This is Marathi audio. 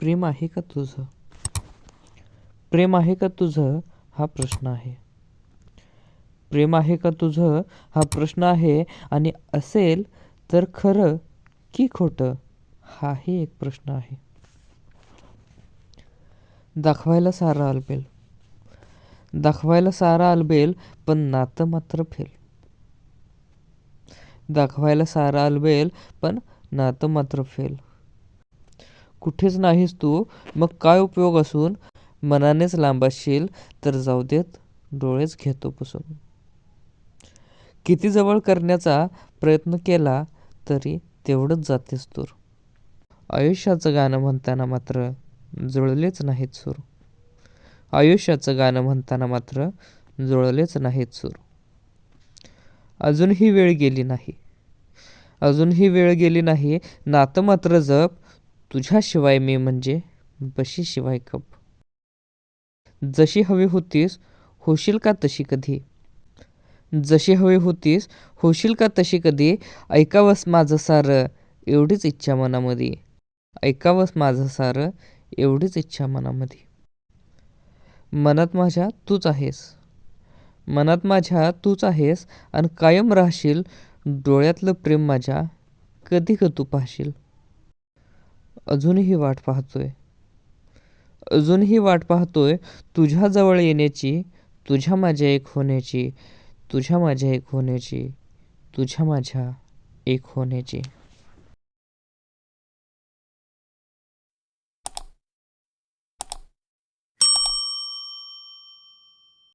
प्रेम आहे का तुझं? प्रेम आहे का तुझं? हा प्रश्न आहे. प्रेम आहे का तुझं? हा प्रश्न आहे आणि असेल तर खरं की खोटं? हाही एक प्रश्न आहे. दाखवायला सारा अलबेल दाखवायला सारा अलबेल पण नातं मात्र फेल. दाखवायला सारा अलबेल पण नातं मात्र फेल. कुठेच नाहीस तू. मग काय उपयोग असून? मनानेच लांब असशील तर जाऊ देत डोळेच घेतो पुसून. किती जवळ करण्याचा प्रयत्न केला तरी तेवढंच जातेस दूर आयुष्याचं गाणं म्हणताना मात्र जुळलेच नाहीत सूर. आयुष्याचं गाणं म्हणताना मात्र जुळलेच नाहीत सूर. अजूनही वेळ गेली नाही. अजूनही वेळ गेली नाही. नातं मात्र जप तुझ्याशिवाय मी म्हणजे बशीशिवाय कप. जशी हवी होतीस होशील का तशी कधी? जशी हवी होतीस होशील का तशी कधी? ऐकावंस माझं सारं एवढीच इच्छा मनामध्ये. ऐकावंस माझं सारं एवढीच इच्छा मनामध्ये. मनात माझ्या तूच आहेस. मनात माझ्या तूच आहेस आणि कायम राहशील. डोळ्यातलं प्रेम माझ्या कधी ग तू पाहशील. अजूनही वाट पाहतोय. अजूनही वाट पाहतोय तुझ्याजवळ येण्याची तुझ्या माझ्या एक होण्याची तुझ्या माझ्या एक होण्याची तुझ्या माझ्या एक होण्याची.